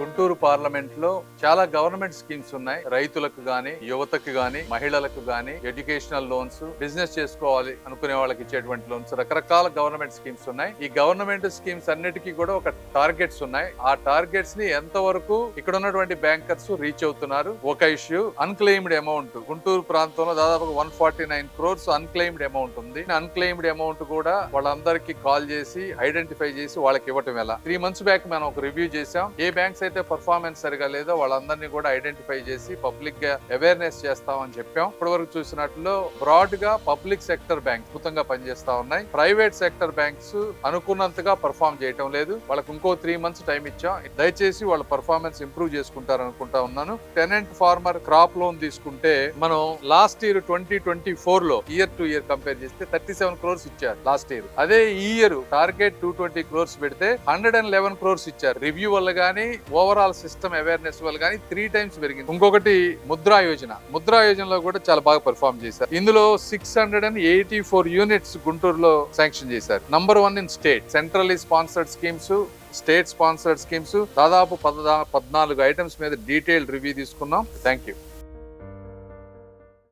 గుంటూరు పార్లమెంట్లో చాలా government schemes ఉన్నాయి. రైతులకు గాని యువతకు గాని మహిళలకు గాని ఎడ్యుకేషనల్ లోన్స్ బిజినెస్ చేసుకోవాలి అనుకునే వాళ్ళకి ఇచ్చేటువంటి లోన్స్ రకరకాల గవర్నమెంట్ స్కీమ్స్ ఉన్నాయి. ఈ గవర్నమెంట్ స్కీమ్స్ అన్నిటికీ కూడా ఒక టార్గెట్స్ ఉన్నాయి. ఆ టార్గెట్స్ని ఎంత వరకు ఇక్కడ ఉన్నటువంటి బ్యాంకర్స్ రీచ్ అవుతున్నారు? ఒక ఇష్యూ అన్క్లెయిమ్డ్ అమౌంట్. గుంటూరు ప్రాంతంలో దాదాపు one forty nine crores unclaimed amount ఉంది. అన్క్లెయిమ్డ్ అమౌంట్ కూడా వాళ్ళందరికీ కాల్ చేసి ఐడెంటిఫై చేసి వాళ్ళకి ఇవ్వటం ఎలా? త్రీ మంత్స్ బ్యాక్ మనం ఒక రివ్యూ చేసాం ఏ బ్యాంక్స్ అయితే పర్ఫార్మెన్స్ సరిగా లేదో వాళ్ళందరినీ కూడా ఐడెంటిఫై చేసి పబ్లిక్గా అవేర్నెస్ చేస్తామని చెప్పాం. ఇప్పటి వరకు చూసినట్లు బ్రాడ్గా పబ్లిక్ సెక్టర్ బ్యాంక్ అద్భుతంగా పనిచేస్తా ఉన్నాయి. ప్రైవేట్ సెక్టర్ బ్యాంక్స్ అనుకున్నంతగా పర్ఫామ్ చేయటం లేదు. వాళ్ళకి ఇంకో త్రీ మంత్స్ టైం ఇచ్చాం. దయచేసి వాళ్ళ పర్ఫార్మెన్స్ ఇంప్రూవ్ చేసుకుంటారు అనుకుంటా ఉన్నాను. టెనెంట్ ఫార్మర్ క్రాప్ లోన్ తీసుకుంటే మనం లాస్ట్ ఇయర్ ట్వంటీ ట్వంటీ ఫోర్లో ఇయర్ టు ఇయర్ కంపేర్ చేస్తే థర్టీ సెవెన్ క్రోర్స్ ఇచ్చారు లాస్ట్ ఇయర్ అదే ఈ year target two twenty crores పెడితే హండ్రెడ్ అండ్ లెవెన్ క్రోర్స్ ఇచ్చారు. రివ్యూ వల్ల గానీ ఓవరాల్ సిస్టమ్ అవేర్నెస్ వల్ల కానీ త్రీ టైమ్స్ పెరిగింది. ఇంకొకటి ముద్రా యోజన. ముద్రా యోజనలో కూడా చాలా బాగా పర్ఫామ్ చేశారు. ఇందులో six hundred and eighty four units గుంటూరులో శాంక్షన్ చేశారు. Number one in state centrally sponsored schemes state sponsored schemes దాదాపు పద పద్నాలుగు ఐటమ్స్ మీద డీటెయిల్ రివ్యూ తీసుకున్నాం. Thank you